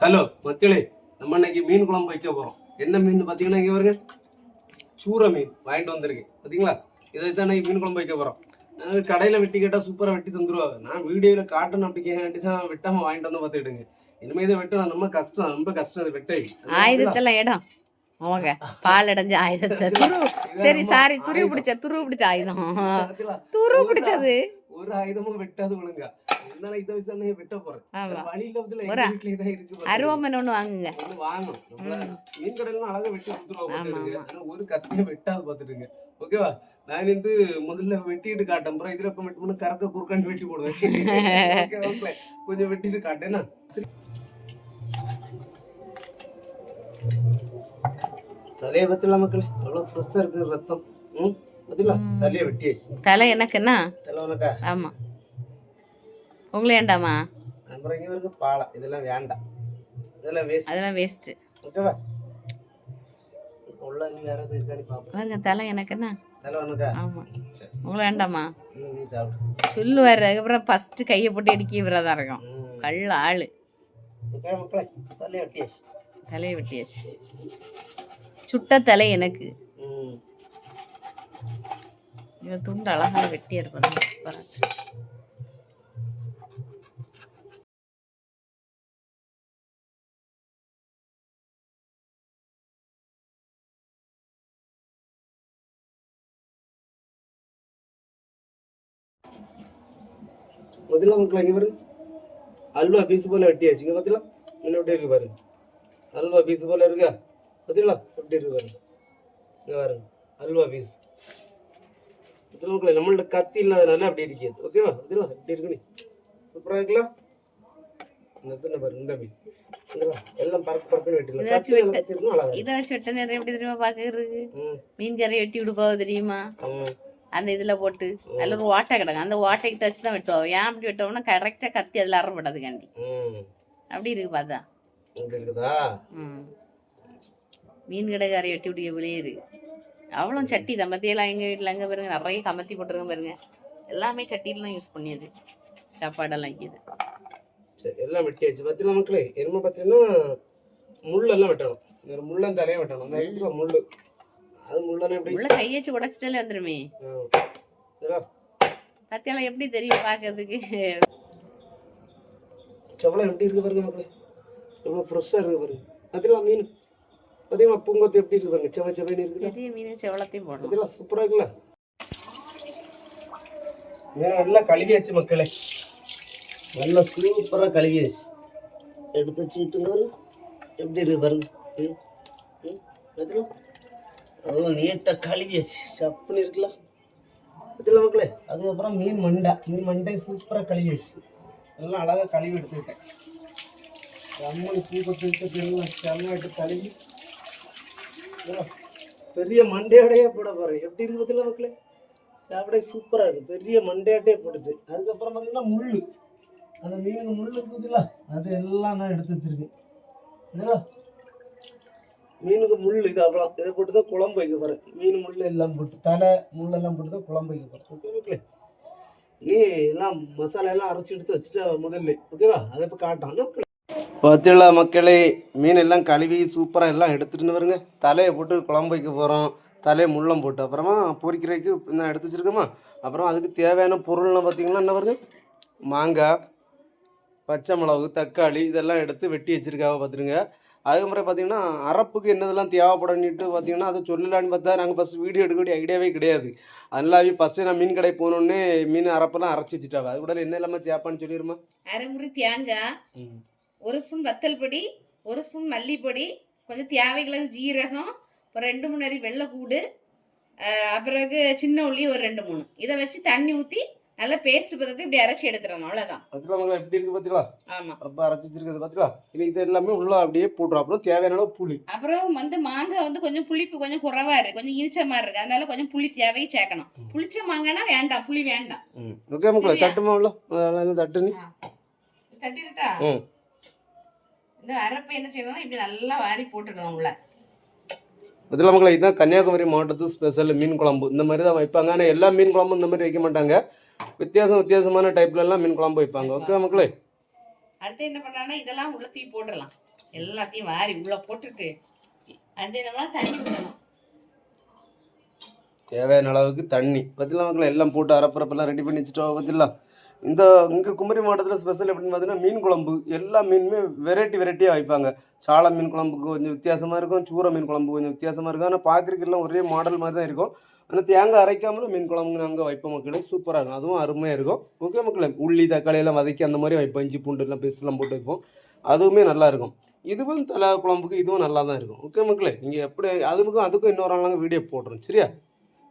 Hello மக்களே நம்ம இன்னைக்கு மீன் குழம்பு வைக்க போறோம். என்ன மீன் பார்த்தீங்கன்னா இங்க பாருங்க. சூற மீன் வாங்கிட்டு வந்திருக்கு. பார்த்தீங்களா? இதை வச்சு இன்னைக்கு மீன் குழம்பு வைக்க போறோம். அஹ் கடையில வெட்டி கேட்டா சூப்பரா வெட்டி தந்துருவாங்க. நான் வீடியோல காட்டணும் அப்படி கேட்டி தான் வெட்டாம வாங்கிட்டு வந்து பார்த்துக்கிடுங்க இனிமே இதை வெட்டணும் ரொம்ப கஷ்டம் ரொம்ப கஷ்டம் இது வெட்டை ஆயுதத்துல இடம். அவங்க பால் அடைஞ்ச ஆயுதத்தை சரி சாரி துருவி பிடிச்ச துருவி பிடிச்ச ஆயுதம். பாத்தீங்களா? துரு ஒரு பிடிச்சது. ஒரு ஆயுதமும் வெட்டாது ஒழுங்கா. இருந்தாலும் இதை வச்சு தானே வெட்ட போறேன். வழியில வந்து தான் இருக்கு. அருவமன் ஒண்ணு வாங்குங்க. ஒண்ணு வாங்கணும். மீன் கடையில அழகா வெட்டி கொடுத்துருவா ஆமா, பாத்துருங்க ஆமா. ஆனா ஒரு கத்தியும் வெட்டாது பாத்துருங்க ஓகேவா? நான் வந்து முதல்ல வெட்டிட்டு காட்டேன் அப்புறம் இதுல இப்ப வெட்டி பண்ணி கறக்க குறுக்கான்னு வெட்டி போடுவேன். கொஞ்சம் வெட்டிட்டு காட்டேன்னா சரி. தலையை பத்தில மக்களே? அவ்வளவு ஃப்ரெஷ்ஷா இருக்கு ரத்தம். ம். தலையை வெட்டியாச்சு. தலை எனக்குன்னா? தலை உனக்கா? ஆமா. உங்களை ஏண்டாமா அப்புறம் இங்க இருக்கு பாலை. இதெல்லாம் வேண்டாம். இதெல்லாம் வேஸ்ட் அதெல்லாம் வேஸ்ட்டு ஓகேவா? உள்ள நீ வேற எதுவும் இருக்கான்னு பாப்போம். பாருங்க தலை எனக்குன்னா தலை உனக்கா? ஆமா. சரி. உங்களை வேண்டாமா? சொல்லுவாரு அதுக்கப்புறம் ஃபர்ஸ்ட் கையை போட்டு அடிக்க விரதம் இருக்கும் ம். கள்ள ஆளு. மக்களே தலையை வெட்டியாச்சு. தலையை வெட்டியாச்சு. சுட்ட தலை எனக்கு. இவன் துண்டு அழகா வெட்டியா இருப்பாங்க முதல்ல மக்கள் இங்க பாருங்க அல்வா பீஸ் போல வெட்டியாச்சு இங்க பாத்தீங்களா இன்னும் எப்படி இருக்கு பாருங்க அல்வா பீஸ் போல இருக்கா பாத்தீங்களா எப்படி இருக்கு பாருங்க இங்க பாருங்க அல்வா பீஸ் முதல்ல மக்களே நம்மள்ட்ட கத்தி இல்லாதனால அப்படி இருக்குது ஓகேவா பாத்தீங்களா எப்படி இருக்கு நீ சூப்பரா இருக்கலாம் இந்த இடத்துல பாருங்க இந்த மீன்? எல்லாம் பறக்க பறக்க வெட்டிடலாம் கத்தி கத்தி இருக்குன்னா அழகா இதை வச்சு வெட்ட நேரம் எப்படி தெரியுமா பாக்குறது ம் மீன் கறி வெட்டி விடுப்பாவ தெரியுமா அந்த இதுல போட்டு. அதுல ஒரு ஓட்டை கிடக்கும் அந்த ஓட்டைக்கிட்ட வச்சு தான் வெட்டுவோம் ஏன் அப்படி வெட்டுவோம்னா கரெக்டா கத்தி அதுல அறப்படாதுக்காண்டி ம். அப்படி இருக்கு பார்த்தா இருக்குதா? ம். மீன் கடைக்காரை வெட்டி விடிய போலே இருக்கு. அவ்வளோ சட்டி தான். எங்கள் வீட்டில் அங்கே பாருங்க நிறைய கமத்தி போட்டிருக்கேன் பாருங்க. எல்லாமே சட்டியில தான் யூஸ் பண்ணியது. சாப்பாடெல்லாம் வைக்கிது சரி எல்லாம் வெட்டியாச்சு. பத்தில மக்களே? எருமை பார்த்தீங்கன்னா முள்ளெல்லாம் வெட்டணும். முள்ளன் தலையும் வெட்டணும். முள்ளு. அது முள்ளெல்லாம் எப்படி? உள்ள கை வச்சு உடச்சிட்டாலே வந்துருமே? பத்தியெல்லாம் எப்படி தெரியும் பார்க்கறதுக்கு? செவலை எப்படி இருக்கு பாருங்க மக்களே. எவ்வளோ ஃப்ரெஷ்ஷாக இருக்கு பாருங்க பார்த்தீங்களா மீன்? பார்த்தீங்களா பூங்கொத்து எப்படி இருக்கு பாருங்க? செவ செவன்னு இருக்குதா பெரிய மீன் செவளத்தையும் போடணும். பார்த்தீங்களா சூப்பராக இருக்குல்ல? மீன் நல்லா கழுவியாச்சு மக்களே. நல்லா சூப்பராக கழுவியாச்சு. எடுத்து வச்சுக்கிட்டு எப்படி இருக்கு பாருங்க. ம் ம் பார்த்தீங்களா அதெல்லாம் நீட்டாக கழுவியாச்சு சப்புன்னு இருக்குல்ல. பத்தில மக்களே? அதுக்கப்புறம் மீன் மண்டை. மீன் மண்டை சூப்பராக கழுவியாச்சு நல்லா அழகாக கழுவி எடுத்துக்கிட்டேன். அம்மன் சூப்பத்து செம்மாட்டு கழுவி. பெரிய மண்டையோடையே போட போகிறேன் எப்படி இருக்குது பத்தில மக்களே? சாப்பிட சூப்பராக இருக்குது பெரிய மண்டையாட்டே போட்டுட்டு அதுக்கப்புறம் பார்த்தீங்கன்னா முள் அந்த மீனுக்கு முள் இருக்குதுல்ல. அது எல்லாம் நான் எடுத்து வச்சிருக்கேன். இதெல்லாம் மீனுக்கு முள் இது அவ்வளோ இதை போட்டு தான் குழம்பு வைக்க போகிறேன் மீன் முள் எல்லாம் போட்டு தலை முள்ளெல்லாம் போட்டு தான் குழம்பு வைக்க போகிறேன் ஓகே நீ எல்லாம் மசாலா எல்லாம் அரைச்சி எடுத்து வச்சுட்டா முதல்ல. ஓகேவா அதை இப்போ காட்டான் பார்த்தீங்களா மக்களே மீன் எல்லாம் கழுவி சூப்பராக எல்லாம் எடுத்துகிட்டு வருங்க. தலையை போட்டு குழம்பு வைக்க போகிறோம் தலையை முள்ளம் போட்டு அப்புறமா பொறிக்கிறதுக்கு நான் எடுத்து வச்சிருக்கோமா? அப்புறம் அதுக்கு தேவையான பொருள்லாம் பார்த்திங்கன்னா என்ன வருங்க மாங்காய் பச்சை மிளகு தக்காளி இதெல்லாம் எடுத்து வெட்டி வச்சிருக்காவ பார்த்துருங்க அதுக்கப்புறம் பார்த்தீங்கன்னா அரப்புக்கு என்னதெல்லாம் தேவைப்படும்னுட்டு பார்த்தீங்கன்னா அதை சொல்லலான்னு பார்த்தா நாங்கள் ஃபஸ்ட் வீடியோ எடுக்கக்கூடிய ஐடியாவே கிடையாது. அதனால ஃபஸ்ட்டு நான் மீன் கடை போனோடனே மீன் அரப்பெல்லாம் அரைச்சி வச்சுட்டாவ. அது கூட என்ன இல்லாமல் சேப்பான்னு சொல்லிடுமா அரைமுറി தேங்காய் ஒரு ஸ்பூன் வத்தல் பொடி ஒரு ஸ்பூன் மல்லிப்பொடி கொஞ்சம் தேவைகளுக்கு ஜீரகம் ஒரு ரெண்டு மூணு அரி வெள்ளைக்கூடு அப்புறம் சின்ன உள்ளி ஒரு ரெண்டு மூணு. இதை வச்சு தண்ணி ஊற்றி நல்லா பேஸ்ட் பதத்தை இப்படி அரைச்சி எடுத்துடணும் அவ்வளோதான் பார்த்தீங்களா மகளே எப்படி இருக்கு பார்த்தீங்களா ஆமாம் ரொம்ப அரைச்சி வச்சிருக்கிறது பார்த்தீங்களா இனி இது எல்லாமே உள்ள அப்படியே போட்டுரும். அப்புறம் தேவையான அளவு புளி. அப்புறம் வந்து மாங்காய் வந்து கொஞ்சம் புளிப்பு கொஞ்சம் குறைவா இருக்கு. கொஞ்சம் இனிச்ச மாதிரி இருக்கு. அதனால கொஞ்சம் புளி தேவையை சேர்க்கணும். புளிச்ச மாங்காய்னா வேண்டாம். புளி வேண்டாம். ஓகே மக்களே? தட்டுமா உள்ள? தட்டு நீ தட்டிட்டா இந்த அரைப்பை என்ன செய்யணும்னா இப்படி நல்லா வாரி போட்டுடணும் உள்ள. இதில் மக்களே இதுதான் கன்னியாகுமரி மாவட்டத்து ஸ்பெஷல் மீன் குழம்பு. இந்த மாதிரி தான் வைப்பாங்க. ஆனால் எல்லா மீன் குழம்பும் இந்த மாதிரி வைக்க மாட்டாங்க. வித்தியாசம் வித்தியாசமான டைப்ல எல்லாம் மீன் குழம்பு வைப்பாங்க. ஓகே மக்களே? அடுத்து என்ன பண்ணலாம்னா இதெல்லாம் உள்ள தூக்கி போட்டுடலாம் எல்லாத்தையும் வாரி உள்ள போட்டுட்டு அடுத்து நம்ம தண்ணி ஊற்றணும் தேவையான அளவுக்கு தண்ணி. பத்திலாம் மக்கள் எல்லாம் போட்டு அரப்பரப்பெல்லாம் ரெடி பண்ணி வச்சுட்டோம் பத்திலா. இந்த இங்கே குமரி மாவட்டத்தில் ஸ்பெஷல் எப்படின்னு பார்த்தீங்கன்னா மீன் குழம்பு. எல்லா மீனுமே வெரைட்டி வெரைட்டியாக வைப்பாங்க. சாலை மீன் குழம்புக்கு கொஞ்சம் வித்தியாசமாக இருக்கும் சூற மீன் குழம்பு கொஞ்சம் வித்தியாசமாக இருக்கும். ஆனால் பார்க்குறதுக்கெல்லாம் ஒரே மாடல் மாதிரி தான் இருக்கும். ஆனால் தேங்காய் அரைக்காமலும் மீன் குழம்பு நாங்கள் வைப்போம் மக்களே. சூப்பராக இருக்கும். அதுவும் அருமையாக இருக்கும். ஓகே மக்களே உள்ளி தக்காளி எல்லாம் வதக்கி அந்த மாதிரி வைப்போம். இஞ்சி பூண்டு எல்லாம் பேஸ்ட்லாம் போட்டு வைப்போம். அதுவுமே நல்லா இருக்கும். இதுவும் தலை குழம்புக்கு இதுவும் நல்லா தான் இருக்கும். ஓகே மக்களே நீங்கள் எப்படி அதுக்கும் அதுக்கும் இன்னொரு நாள் நாங்கள் வீடியோ போடுறோம் சரியா?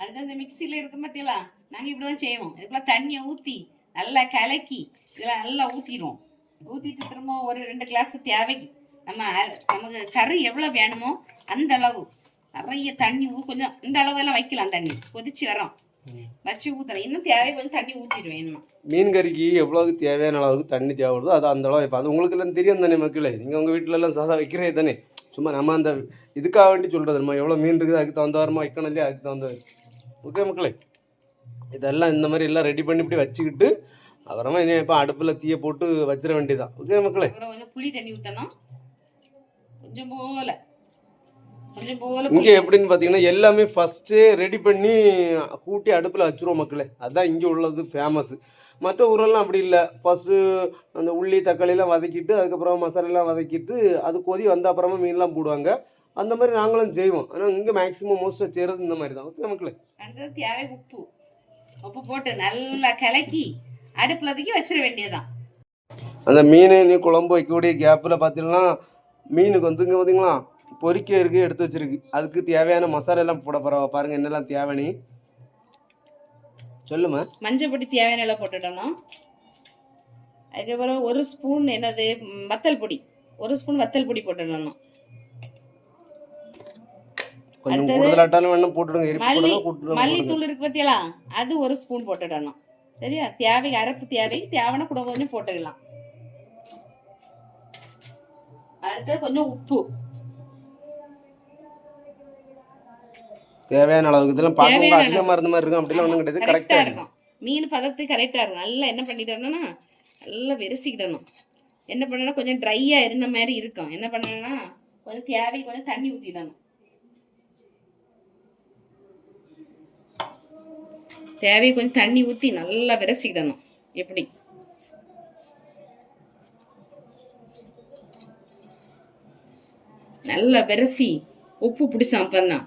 அடுத்து அந்த மிக்சியில் இருக்க பார்த்தீங்களா நாங்கள் இப்படி தான் செய்வோம். இதுக்குள்ள தண்ணியை ஊற்றி நல்லா கலக்கி இதில் நல்லா ஊற்றிடுவோம் ஊற்றிட்டு திரும்ப ஒரு ரெண்டு கிளாஸ் தேவைக்கு. நம்ம நமக்கு கறி எவ்வளோ வேணுமோ அந்த அளவு. நிறைய தண்ணி ஊ கொஞ்சம் இந்த அளவெல்லாம் வைக்கலாம் தண்ணி. கொதிச்சு வரோம். வச்சு ஊற்றணும் இன்னும் தேவை கொஞ்சம் தண்ணி ஊற்றிடுவேன் இன்னும். மீன் கறிக்கு எவ்வளோக்கு தேவையான அளவுக்கு தண்ணி தேவைப்படுதோ அது அந்த அளவு வைப்போம் அது உங்களுக்கு எல்லாம் தெரியும் தானே மக்களே. நீங்கள் உங்கள் வீட்டில எல்லாம் சாதா வைக்கிறே தானே. சும்மா நம்ம அந்த இதுக்காக வேண்டி சொல்கிறது நம்ம எவ்வளோ மீன் இருக்குது அதுக்கு தகுந்தவாரமாக வைக்கணும் இல்லையா? அதுக்கு தகுந்த ஓகே மக்களே? இதெல்லாம் இந்த மாதிரி எல்லாம் ரெடி பண்ணி இப்படி வச்சுக்கிட்டு அப்புறமா இனி இப்போ அடுப்பில் தீயை போட்டு வச்சிட வேண்டியதான் ஓகே மக்களே? கொஞ்சம் புளி தண்ணி ஊற்றணும் கொஞ்சம் போல. இங்கே எப்படின்னு பார்த்தீங்கன்னா எல்லாமே ஃபஸ்ட்டே ரெடி பண்ணி கூட்டி அடுப்பில் வச்சுருவோம் மக்களே. அதுதான் இங்கே உள்ளது ஃபேமஸ் மற்ற ஊரெல்லாம் அப்படி இல்லை. ஃபஸ்ட்டு அந்த உள்ளி தக்காளிலாம் வதக்கிட்டு அதுக்கப்புறம் மசாலாலாம் வதக்கிட்டு அது கொதி வந்த அப்புறமா மீன்லாம் போடுவாங்க. அந்த மாதிரி நாங்களும் செய்வோம். ஆனால் இங்கே மேக்ஸிமம் மோஸ்ட்டாக செய்கிறது இந்த மாதிரி தான் ஓகே மக்களே தேவை உப்பு. உப்பு போட்டு நல்லா கலக்கி அடுப்பில் தூக்கி வச்சிட வேண்டியதுதான். அந்த மீன் நீ குழம்பு வைக்கக்கூடிய கேப்பில் பார்த்தீங்கன்னா மீனுக்கு வந்து இங்கே பார்த்தீங்களா பொரிக்க இருக்கு எடுத்து வச்சிருக்கு. அதுக்கு தேவையான மசாலா எல்லாம் போட போகிற பாருங்கள் என்னெல்லாம் தேவைன்னு. சொல்லுமா மஞ்சள் பொடி தேவையான அளவு போட்டுடணும். அதுக்கப்புறம் ஒரு ஸ்பூன் என்னது வத்தல் பொடி. ஒரு ஸ்பூன் வத்தல் பொடி போட்டுடணும். கொஞ்சம் அடுத்தது கூடுதலாட்டாலும் வேணும் போட்டுடுங்க மல்லி. மல்லித்தூள் இருக்கு பார்த்தீங்களா அது ஒரு ஸ்பூன் போட்டுடணும். சரியா? தேவைக்கு அரைப்பு தேவைக்கு தேவையான கூட கொஞ்சம் போட்டுக்கலாம். அடுத்து கொஞ்சம் உப்பு. தேவையான அளவுக்கு. இதெல்லாம் தேவையான அதிகமாக இருந்த மாதிரி இருக்கும். அப்படிலாம் ஒன்றும் கிடையாது. கரெக்டா கரெக்டாக இருக்கும். மீன் பதத்துக்கு கரெக்டா இருக்கும். நல்லா என்ன பண்ணிட்டோம்னா நல்லா விரசிக்கிடணும். என்ன பண்ணணும் கொஞ்சம் ட்ரையா இருந்த மாதிரி இருக்கும். என்ன பண்ணணும்னா கொஞ்சம் தேவை கொஞ்சம் தண்ணி ஊத்திடணும். தேவை கொஞ்சம் தண்ணி ஊத்தி நல்லா விரசிக்கிடணும். எப்படி? நல்லா விரசி உப்பு பிடிச்சோம் அப்பந்தான்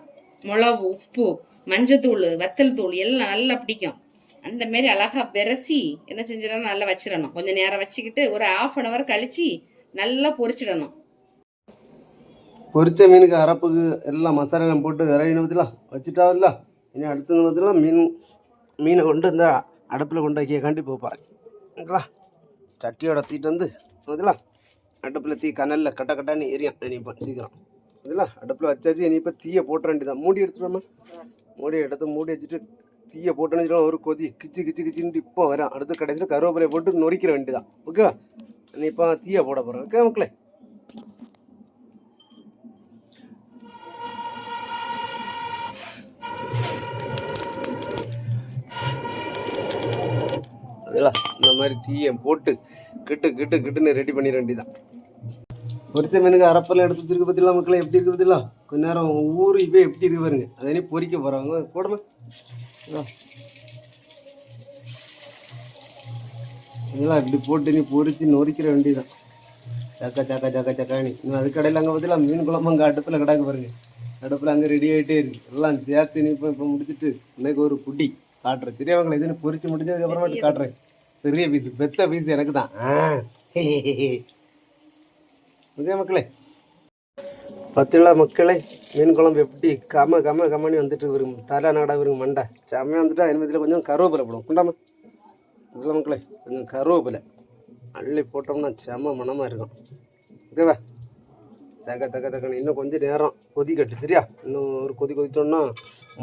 மிளகு உப்பு மஞ்சத்தூள் வத்தல் தூள் எல்லாம் நல்லா பிடிக்கும். அந்த மாரி அழகா விரசி என்ன செஞ்சிடணும்? நல்லா வச்சிடணும். கொஞ்சம் நேரம் வச்சுக்கிட்டு ஒரு ஆஃப் அன் ஹவர் கழிச்சு நல்லா பொரிச்சிடணும். பொரிச்ச மீனுக்கு அரப்புக்கு எல்லாம் மசாலா போட்டு விரைவின பற்றிலாம் வச்சுட்டாவில்ல? இனி அடுத்தது பற்றிலாம் மீன் மீனை கொண்டு இந்த அடுப்பில் கொண்டு வைக்க காண்டி போப்பாரு ஓகேங்களா சட்டியோட தீட்டு வந்து அதெல்லாம் அடுப்பில் தீ கனலில் கட்ட கட்டான்னு எரியும். இனிப்போ சீக்கிரம். இதெல்லாம் அடுப்பில் வச்சாச்சு இனிப்போ தீயை போட்ட வேண்டியதான் மூடி எடுத்துட்டோமா மூடி எடுத்து மூடி வச்சுட்டு தீயை போட்டோன்னு வச்சுக்கோங்க, ஒரு கொதி கிச்சு கிச்சு கிச்சின்ட்டு இப்போ வரும். அடுத்து கடைசியில் கருவேப்பிலையை போட்டு நொறிக்கிற வேண்டியதான் ஓகேவா? நீ இப்போ தீயை போட போகிறேன் ஓகே மக்களே? அதெல்லாம் இந்த மாதிரி தீயை போட்டு கிட்டு கிட்டு கிட்டுன்னு ரெடி பண்ணிட வேண்டியதான் பொரிச்ச மீனுக்கு அரப்பெல்லாம் எடுத்து வச்சிருக்க பத்திலாம் மக்களே? எப்படி இருக்கு பத்திலாம் கொஞ்ச நேரம் ஊர் இப்போ எப்படி இருக்கு பாருங்க. அதனே பொரிக்க போகிறாங்க போடணும் இதோ. இதெல்லாம் இப்படி போட்டு நீ பொரிச்சு நொறிக்கிற வேண்டியதான் சக்கா சக்கா சக்கா சக்கானி இன்னும் அது கடையில் அங்கே பத்திலாம் மீன் குழம்பு அங்கே அடுப்பில் கிடக்கு பாருங்க. அடுப்பில் அங்கே ரெடி ஆகிட்டே இருக்கு. எல்லாம் சேர்த்து நீ இப்போ இப்போ முடிச்சிட்டு இன்னைக்கு ஒரு புடி காட்டுறேன். தெரியவங்களை இதுன்னு பொரிச்சு முடிஞ்சதுக்கு அப்புறமேட்டு காட்டுறேன். பெரிய பீஸ் பெத்த பீஸ் எனக்கு தான் ஓகே மக்களே? பத்துலா மக்களே? மீன் குழம்பு எப்படி கம கம கமனி வந்துட்டு வரும் தலை நாடா வரும் மண்டை. செம்மையாக வந்துட்டு அதில் கொஞ்சம் கருவேப்பிலை போடும் குண்டாமா? இதில் மக்களே? கொஞ்சம் கருவேப்பிலை அள்ளி போட்டோம்னா செம்ம மணமாக இருக்கும். ஓகேவா? தக்க தக்க தக்கன்னு. இன்னும் கொஞ்சம் நேரம் கொதி கட்டு சரியா? இன்னும் ஒரு கொதி கொதிச்சோன்னா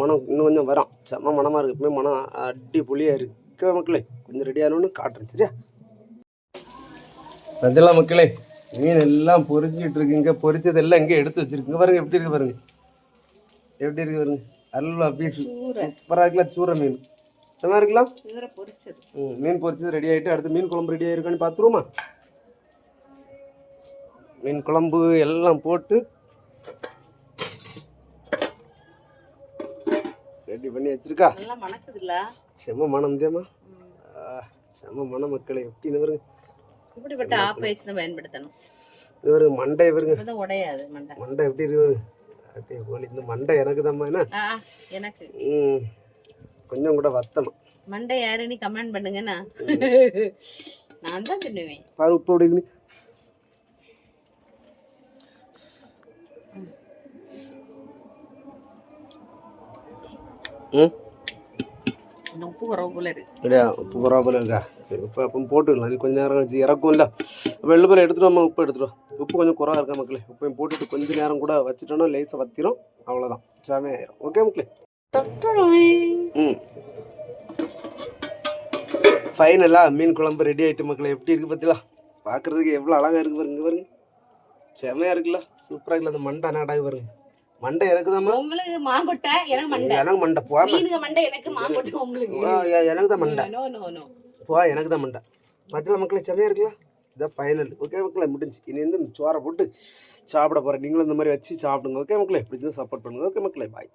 மனம் இன்னும் கொஞ்சம் வரும். செம்ம மனமாக இருக்குமே மனம் அடி புளியாக இருக்குது ஓகே மக்களே கொஞ்சம் ரெடி ஆனோன்னு காட்டுறேன் சரியா? அதெல்லாம் மக்களே மீன் எல்லாம் பொரிச்சிட்டு இருக்குங்க பொரிச்சது எல்லாம் இங்கே எடுத்து வச்சிருக்குங்க. பாருங்க எப்படி இருக்கு பாருங்க. எப்படி இருக்கு பாருங்க. அல்வா பீஸ் சூப்பராக இருக்கலாம் சூற மீன். சும்மா இருக்கலாம் ம் மீன் பொரிச்சது ரெடி ஆகிட்டு அடுத்து மீன் குழம்பு ரெடி ஆயிருக்கான்னு பார்த்துருவோமா? மீன் குழம்பு எல்லாம் போட்டு ரெடி பண்ணி வச்சிருக்கா? நல்லா மணக்குதுல்ல? செம்ம மனம் தேமா செம்ம மனம் மக்களை எப்படின்னு வருங்க இப்படிப்பட்ட வச்சு தான் பயன்படுத்தணும். இவரு மண்டை வருங்க அப்பதான் உடையாது மண்டை. மண்டை எப்படி இருக்கு? அப்படியே போலி இந்த மண்டை எனக்கு தாம்மா என்ன எனக்கு. கொஞ்சம் கூட வத்தணும். மண்டை யாருன்னு கமெண்ட் பண்ணுங்கண்ணா நான் தான் தின்னுவேன். பாரு உப்பு அப்படி இருக்குன்னு. ம் இந்த உப்பு அப்படியா உப்பு குறவா போல இருக்கா சரி உப்பு அப்போ போட்டுக்கலாம் நீ கொஞ்சம் நேரம் கழிச்சு இறக்கும்ல அப்போ வெள்ளை எடுத்துட்டு வாம்மா உப்பு எடுத்துட்டு வா உப்பு கொஞ்சம் குறவா இருக்கா மக்களே உப்பையும் போட்டுட்டு கொஞ்ச நேரம் கூட வச்சுட்டோன்னா லேசாக வத்திரும் அவ்வளோதான் செமையாயிரும் ஓகே மக்களே ம் ஃபைனலாக மீன் குழம்பு ரெடி ஆகிட்டு மக்களே எப்படி இருக்குது பார்த்தீங்களா பார்க்குறதுக்கு எவ்வளோ அழகாக இருக்குது பாருங்க பாருங்க செமையாக இருக்குல்ல சூப்பராக இருக்குல்ல அந்த மண்டை நாடாக பாருங்க மண்டை எனக்குதாம்மா உங்களுக்கு மாங்கொட்டை எனக்கு மண்டை. எனக்கு மண்டை. போகாம மீனுங்க மண்டை எனக்கு மாங்கொட்டை உங்களுக்கு. எனக்கு தான் மண்டை. நோ நோ நோ போ எனக்கு தான் மண்டை. மற்ற மக்களே செமையாக இருக்குல்ல? இதான் ஃபைனல் ஓகே மக்களே முடிஞ்சு. இனி வந்து சோறை போட்டு சாப்பிட போகிறேன் நீங்களும் இந்த மாதிரி வச்சு சாப்பிடுங்க. ஓகே மக்களே? பிடிச்சது சப்போர்ட் பண்ணுங்க. ஓகே மக்களே பாய்